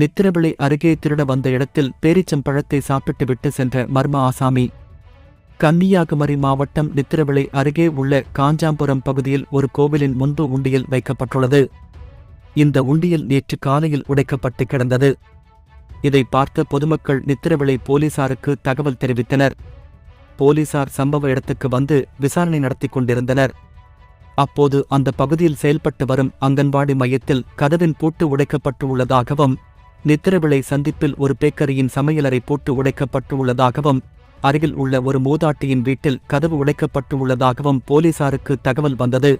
நித்திரவிளை அருகே திருட வந்த இடத்தில் பேரிச்சம்பழத்தை சாப்பிட்டுவிட்டு சென்ற மர்ம ஆசாமி. கன்னியாகுமரி மாவட்டம் நித்திரவிளை அருகே உள்ள காஞ்சாம்புரம் பகுதியில் ஒரு கோவிலின் முன்பு உண்டியல் வைக்கப்பட்டுள்ளது. இந்த உண்டியல் நேற்று காலையில் உடைக்கப்பட்டு கிடந்தது. இதை பார்த்த பொதுமக்கள் நித்திரவிளை போலீசாருக்கு தகவல் தெரிவித்தனர். போலீசார் சம்பவ இடத்துக்கு வந்து விசாரணை நடத்தி கொண்டிருந்தனர். அப்போது அந்த பகுதியில் செயல்பட்டு வரும் அங்கன்வாடி மையத்தில் கதவின் பூட்டு உடைக்கப்பட்டு உள்ளதாகவும் நித்திரவிளை சந்திப்பில் ஒரு பேக்கரியின் சமையலறை பூட்டு உடைக்கப்பட்டு உள்ளதாகவும் அருகில் உள்ள ஒரு மூதாட்டியின் வீட்டில் கதவு உடைக்கப்பட்டு உள்ளதாகவும் போலீசாருக்கு தகவல் வந்தது.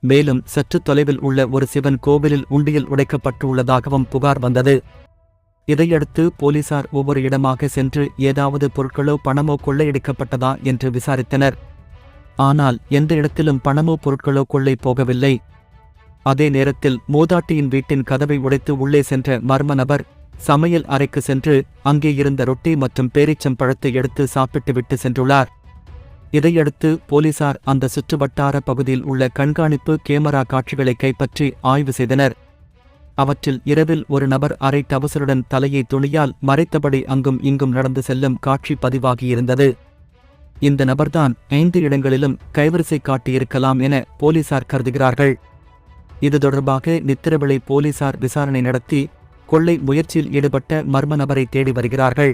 மேலும் சற்று தொலைவில் உள்ள ஒரு சிவன் கோவிலில் உண்டியல் உடைக்கப்பட்டு உள்ளதாகவும் புகார் வந்தது. இதையடுத்து போலீசார் ஒவ்வொரு இடமாக சென்று ஏதாவது பொருட்களோ பணமோ கொள்ளையடிக்கப்பட்டதா என்று விசாரித்தனர். ஆனால் எந்த இடத்திலும் பணமோ பொருட்களோ கொள்ளை போகவில்லை. அதே நேரத்தில் மூதாட்டியின் வீட்டின் கதவை உடைத்து உள்ளே சென்ற மர்ம நபர் சமையல் அறைக்கு சென்று அங்கே இருந்த ரொட்டி மற்றும் பேரீச்சம் பழத்தை எடுத்து சாப்பிட்டுவிட்டு சென்றுள்ளார். இதையடுத்து போலீசார் அந்த சுற்றுவட்டார பகுதியில் உள்ள கண்காணிப்பு கேமரா காட்சிகளை கைப்பற்றி ஆய்வு செய்தனர். அவற்றில் இரவில் ஒரு நபர் அரை டவசருடன் தலையை துணியால் மறைத்தபடி அங்கும் இங்கும் நடந்து செல்லும் காட்சி பதிவாகியிருந்தது. இந்த நபர்தான் ஐந்து இடங்களிலும் கைவரிசை காட்டியிருக்கலாம் என போலீசார் கருதுகிறார்கள். இது தொடர்பாக நித்திரவிளை போலீசார் விசாரணை நடத்தி கொள்ளை முயற்சியில் ஈடுபட்ட மர்ம நபரை தேடி வருகிறார்கள்.